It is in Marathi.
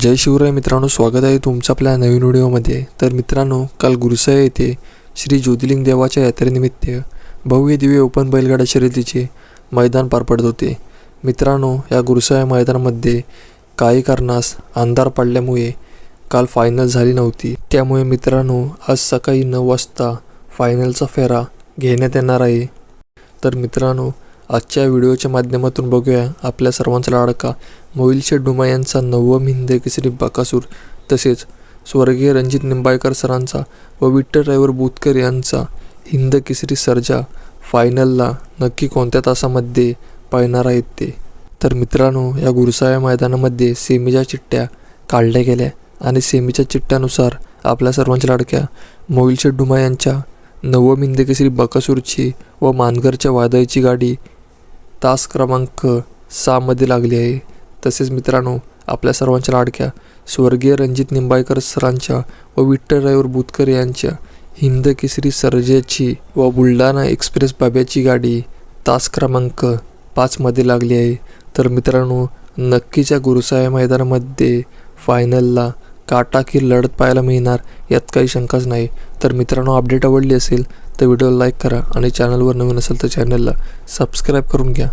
जय शिवराय मित्रांनो स्वागत आहे तुमचं आपल्या नवीन व्हिडिओमध्ये. तर मित्रांनो काल गुरुसाय येथे श्री ज्योतिर्लिंग देवाच्या यात्रेनिमित्त भव्य दिव्य ओपन बैलगाडा शर्यतीचे मैदान पार पडत होते. मित्रांनो या गुरुसाया मैदानामध्ये काही कारणास अंधार पडल्यामुळे काल फायनल झाली नव्हती. त्यामुळे मित्रांनो आज सकाळी नऊ वाजता फायनलचा फेरा घेण्यात येणार आहे. तर मित्रांनो आजच्या व्हिडिओच्या माध्यमातून बघूया आपल्या सर्वांचा लाडका मोहिलशेठ डुमा यांचा नवम हिंदकेसरी बकासूर. तसेच स्वर्गीय रणजित निंबाळकर सरांचा व विठ्ठल रायवर बुतकर यांचा हिंद केसरी सर्जा फायनलला नक्की कोणत्या तासामध्ये पळणार आहेत ते? तर मित्रांनो या गुरुसाया मैदानामध्ये सेमीच्या चिठ्ठ्या काढल्या गेल्या आणि सेमीच्या चिठ्ठ्यानुसार आपल्या सर्वांच्या लाडक्या मोहिलशेठ डुमा यांच्या नवम हिंदकेसरी बकासूरची व मानगरच्या वादळीची गाडी तास क्रमांक सहामध्ये लागली आहे. तसेच मित्रांनो आपल्या सर्वांच्या लाडक्या स्वर्गीय रणजित निंबाळकर सरांच्या व विठ्ठल ड्रायव्हर बुतकर यांच्या हिंद केसरी सर्जेची व बुलढाणा एक्सप्रेस बाब्याची गाडी तास क्रमांक पाचमध्ये लागली आहे. तर मित्रांनो नक्कीच्या गुरुसाया मैदानामध्ये फायनलला काटाकी लढत पाहायला मिळणार यात काही शंकाच नाही. तर मित्रांनो अपडेट आवडली असेल तर व्हिडिओला लाईक करा आणि चॅनलवर नवीन असेल तर चॅनलला सबस्क्राईब करून घ्या.